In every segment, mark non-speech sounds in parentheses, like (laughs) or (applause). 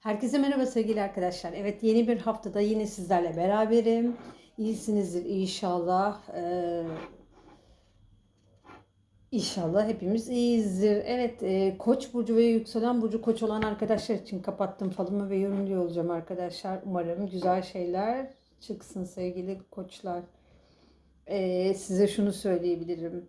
Herkese merhaba sevgili arkadaşlar. Evet yeni bir haftada yine sizlerle beraberim. İyisinizdir inşallah. Ee, inşallah hepimiz iyiyizdir. Evet e, Koç burcu ve yükselen burcu Koç olan arkadaşlar için kapattım falımı ve yorumluyor olacağım arkadaşlar. Umarım güzel şeyler çıksın sevgili koçlar. Ee, size şunu söyleyebilirim.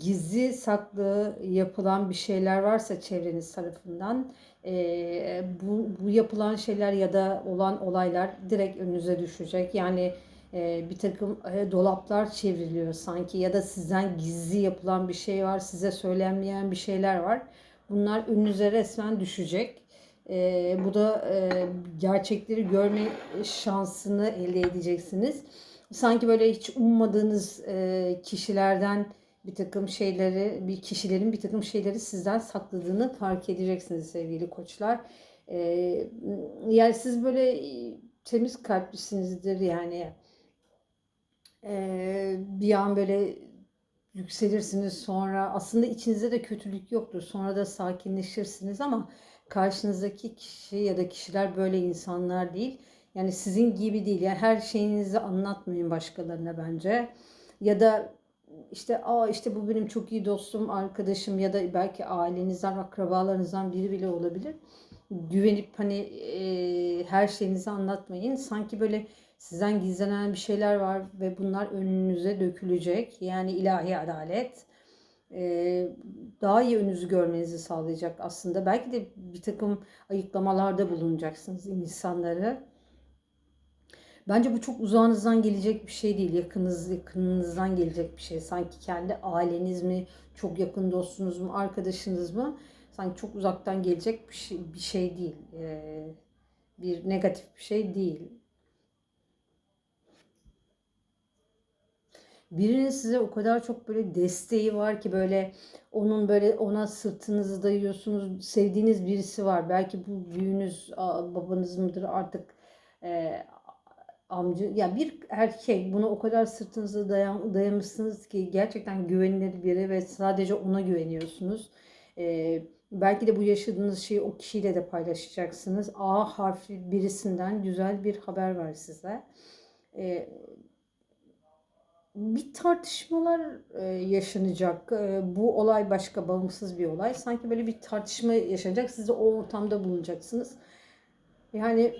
Gizli saklı yapılan bir şeyler varsa çevreniz tarafından e, bu, bu yapılan şeyler ya da olan olaylar direkt önünüze düşecek. Yani e, bir takım e, dolaplar çevriliyor sanki ya da sizden gizli yapılan bir şey var, size söylenmeyen bir şeyler var. Bunlar önünüze resmen düşecek. E, bu da e, gerçekleri görme şansını elde edeceksiniz. Sanki böyle hiç ummadığınız e, kişilerden bir takım şeyleri, bir kişilerin bir takım şeyleri sizden sakladığını fark edeceksiniz sevgili koçlar. Ee, yani siz böyle temiz kalplisinizdir yani. Bir an böyle yükselirsiniz sonra aslında içinizde de kötülük yoktur. Sonra da sakinleşirsiniz ama karşınızdaki kişi ya da kişiler böyle insanlar değil. Yani sizin gibi değil. Yani her şeyinizi anlatmayın başkalarına bence. Ya da işte aa işte bu benim çok iyi dostum, arkadaşım ya da belki ailenizden, akrabalarınızdan biri bile olabilir. Güvenip hani e, her şeyinizi anlatmayın. Sanki böyle sizden gizlenen bir şeyler var ve bunlar önünüze dökülecek. Yani ilahi adalet e, daha iyi önünüzü görmenizi sağlayacak aslında. Belki de bir takım ayıklamalarda bulunacaksınız insanları. Bence bu çok uzağınızdan gelecek bir şey değil. Yakınız, yakınınızdan gelecek bir şey. Sanki kendi aileniz mi, çok yakın dostunuz mu, arkadaşınız mı? Sanki çok uzaktan gelecek bir şey, bir şey değil. Ee, bir negatif bir şey değil. Birinin size o kadar çok böyle desteği var ki böyle onun böyle ona sırtınızı dayıyorsunuz. Sevdiğiniz birisi var. Belki bu büyüğünüz, babanız mıdır artık e, amca ya bir erkek bunu o kadar sırtınıza dayan, dayamışsınız ki gerçekten güvenilir biri ve sadece ona güveniyorsunuz. Ee, belki de bu yaşadığınız şeyi o kişiyle de paylaşacaksınız. A harfli birisinden güzel bir haber var size. Ee, bir tartışmalar e, yaşanacak. E, bu olay başka bağımsız bir olay. Sanki böyle bir tartışma yaşanacak. Siz de o ortamda bulunacaksınız. Yani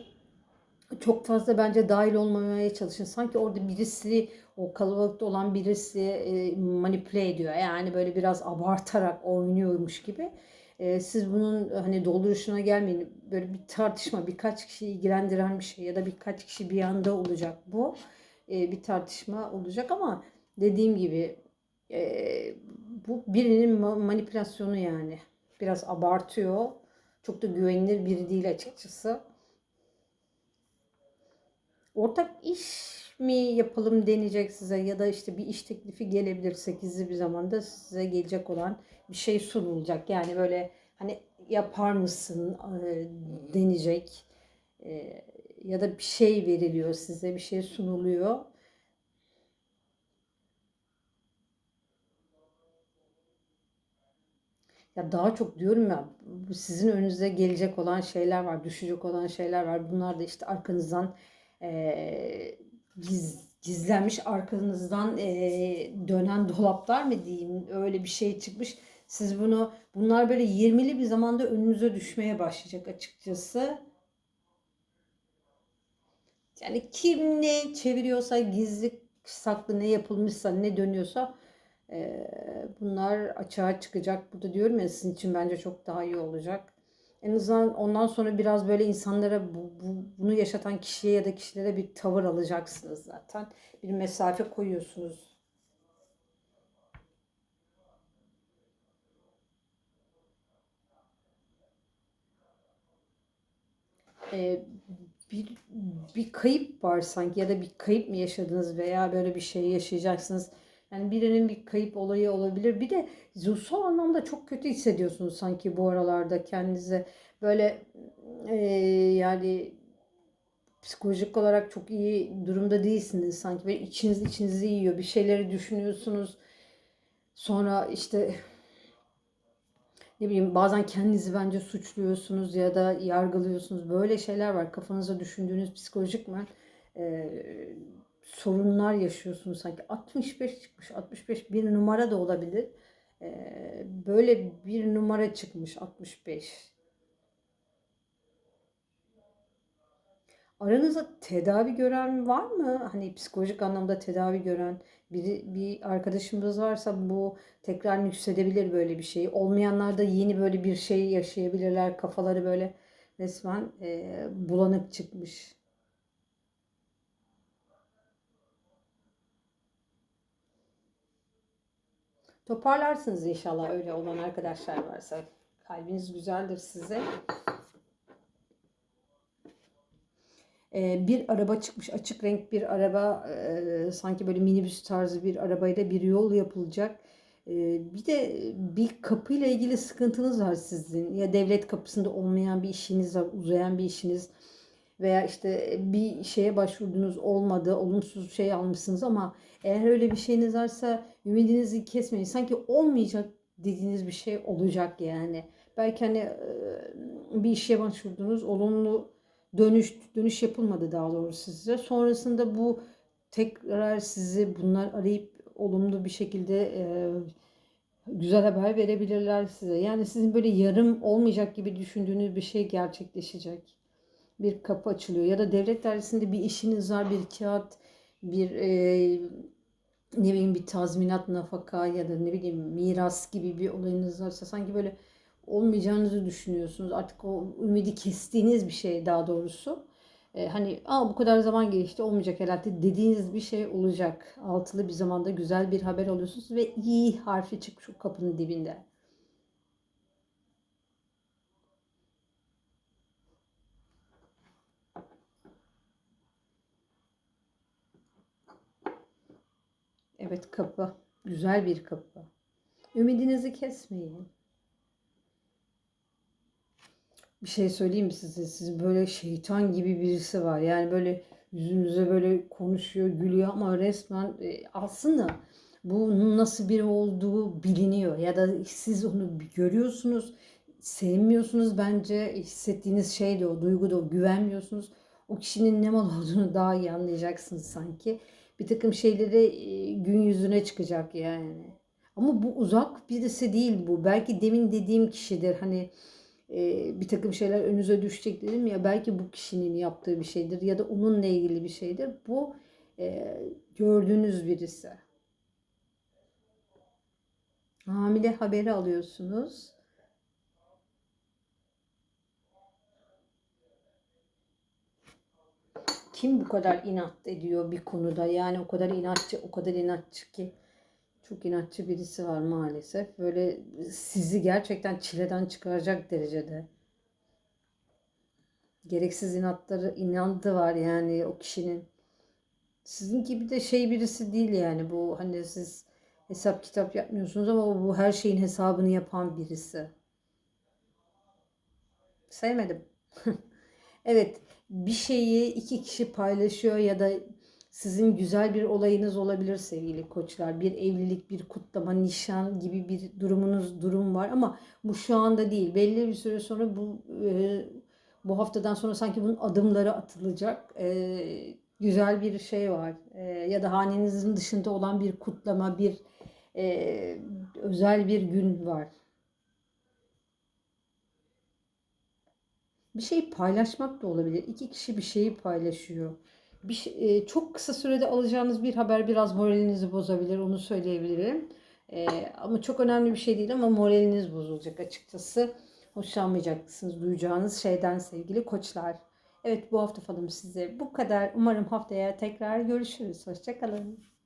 çok fazla bence dahil olmamaya çalışın. Sanki orada birisi o kalabalıkta olan birisi e, manipüle ediyor. Yani böyle biraz abartarak oynuyormuş gibi. E, siz bunun hani dolduruşuna gelmeyin. Böyle bir tartışma, birkaç kişi ilgilendiren bir şey ya da birkaç kişi bir anda olacak bu. E, bir tartışma olacak ama dediğim gibi bu birinin manipülasyonu yani. Biraz abartıyor. Çok da güvenilir biri değil açıkçası ortak iş mi yapalım deneyecek size ya da işte bir iş teklifi gelebilir 8'li bir zamanda size gelecek olan bir şey sunulacak. Yani böyle hani yapar mısın deneyecek e, ya da bir şey veriliyor size bir şey sunuluyor. Ya daha çok diyorum ya sizin önünüze gelecek olan şeyler var, düşecek olan şeyler var. Bunlar da işte arkanızdan e, giz, gizlenmiş arkanızdan e, dönen dolaplar mı diyeyim öyle bir şey çıkmış. Siz bunu bunlar böyle 20'li bir zamanda önünüze düşmeye başlayacak açıkçası. Yani kim ne çeviriyorsa gizli saklı ne yapılmışsa ne dönüyorsa e, bunlar açığa çıkacak. Bu da diyorum ya sizin için bence çok daha iyi olacak. En azından ondan sonra biraz böyle insanlara bu, bu, bunu yaşatan kişiye ya da kişilere bir tavır alacaksınız zaten. Bir mesafe koyuyorsunuz. Ee, bir, bir kayıp var sanki ya da bir kayıp mı yaşadınız veya böyle bir şey yaşayacaksınız yani birinin bir kayıp olayı olabilir. Bir de ruhsal anlamda çok kötü hissediyorsunuz sanki bu aralarda kendinize. Böyle e, yani psikolojik olarak çok iyi durumda değilsiniz sanki. Böyle içiniz içinizi yiyor. Bir şeyleri düşünüyorsunuz. Sonra işte ne bileyim bazen kendinizi bence suçluyorsunuz ya da yargılıyorsunuz. Böyle şeyler var. Kafanızda düşündüğünüz psikolojik mi sorunlar yaşıyorsunuz sanki. 65 çıkmış. 65 bir numara da olabilir. E, böyle bir numara çıkmış 65. Aranızda tedavi gören var mı? Hani psikolojik anlamda tedavi gören biri, bir arkadaşımız varsa bu tekrar yüksedebilir böyle bir şey. Olmayanlar da yeni böyle bir şey yaşayabilirler. Kafaları böyle resmen e, bulanık çıkmış. Toparlarsınız inşallah öyle olan arkadaşlar varsa. Kalbiniz güzeldir size. Ee, bir araba çıkmış açık renk bir araba e, sanki böyle minibüs tarzı bir arabayla bir yol yapılacak. Ee, bir de bir kapıyla ilgili sıkıntınız var sizin. Ya devlet kapısında olmayan bir işiniz var, uzayan bir işiniz veya işte bir şeye başvurdunuz olmadı, olumsuz şey almışsınız ama eğer öyle bir şeyiniz varsa ümidinizi kesmeyin. Sanki olmayacak dediğiniz bir şey olacak yani. Belki hani bir işe başvurdunuz, olumlu dönüş dönüş yapılmadı daha doğrusu size. Sonrasında bu tekrar sizi bunlar arayıp olumlu bir şekilde e, güzel haber verebilirler size. Yani sizin böyle yarım olmayacak gibi düşündüğünüz bir şey gerçekleşecek. Bir kapı açılıyor ya da devlet dairesinde bir işiniz var, bir kağıt, bir e, ne bileyim bir tazminat nafaka ya da ne bileyim miras gibi bir olayınız varsa sanki böyle olmayacağınızı düşünüyorsunuz. Artık o ümidi kestiğiniz bir şey daha doğrusu. Ee, hani Aa, bu kadar zaman geçti olmayacak herhalde dediğiniz bir şey olacak. Altılı bir zamanda güzel bir haber alıyorsunuz ve iyi harfi çıkmış o kapının dibinde. Evet kapı. Güzel bir kapı. Ümidinizi kesmeyin. Bir şey söyleyeyim mi size? Siz böyle şeytan gibi birisi var. Yani böyle yüzünüze böyle konuşuyor, gülüyor ama resmen e, aslında bu nasıl biri olduğu biliniyor ya da siz onu görüyorsunuz, sevmiyorsunuz bence hissettiğiniz şey de o, duygu da o, güvenmiyorsunuz. O kişinin ne mal olduğunu daha iyi anlayacaksınız sanki. Bir takım şeyleri e, gün yüzüne çıkacak yani. Ama bu uzak birisi değil bu. Belki demin dediğim kişidir. Hani bir takım şeyler önünüze düşecek dedim ya belki bu kişinin yaptığı bir şeydir ya da onunla ilgili bir şeydir. Bu gördüğünüz birisi. Hamile haberi alıyorsunuz. Kim bu kadar inat ediyor bir konuda? Yani o kadar inatçı, o kadar inatçı ki çok inatçı birisi var maalesef. Böyle sizi gerçekten çileden çıkaracak derecede. Gereksiz inatları, inadı var yani o kişinin. Sizin gibi de şey birisi değil yani bu hani siz hesap kitap yapmıyorsunuz ama bu her şeyin hesabını yapan birisi. Sevmedim. (laughs) evet bir şeyi iki kişi paylaşıyor ya da sizin güzel bir olayınız olabilir sevgili koçlar. Bir evlilik, bir kutlama, nişan gibi bir durumunuz durum var ama bu şu anda değil. Belli bir süre sonra bu e, bu haftadan sonra sanki bunun adımları atılacak. E, güzel bir şey var. E, ya da hanenizin dışında olan bir kutlama, bir e, özel bir gün var. Bir şey paylaşmak da olabilir. İki kişi bir şeyi paylaşıyor bir şey, çok kısa sürede alacağınız bir haber biraz moralinizi bozabilir onu söyleyebilirim. E, ama çok önemli bir şey değil ama moraliniz bozulacak açıkçası. Hoşlanmayacaksınız duyacağınız şeyden sevgili koçlar. Evet bu hafta falım size bu kadar. Umarım haftaya tekrar görüşürüz. Hoşçakalın.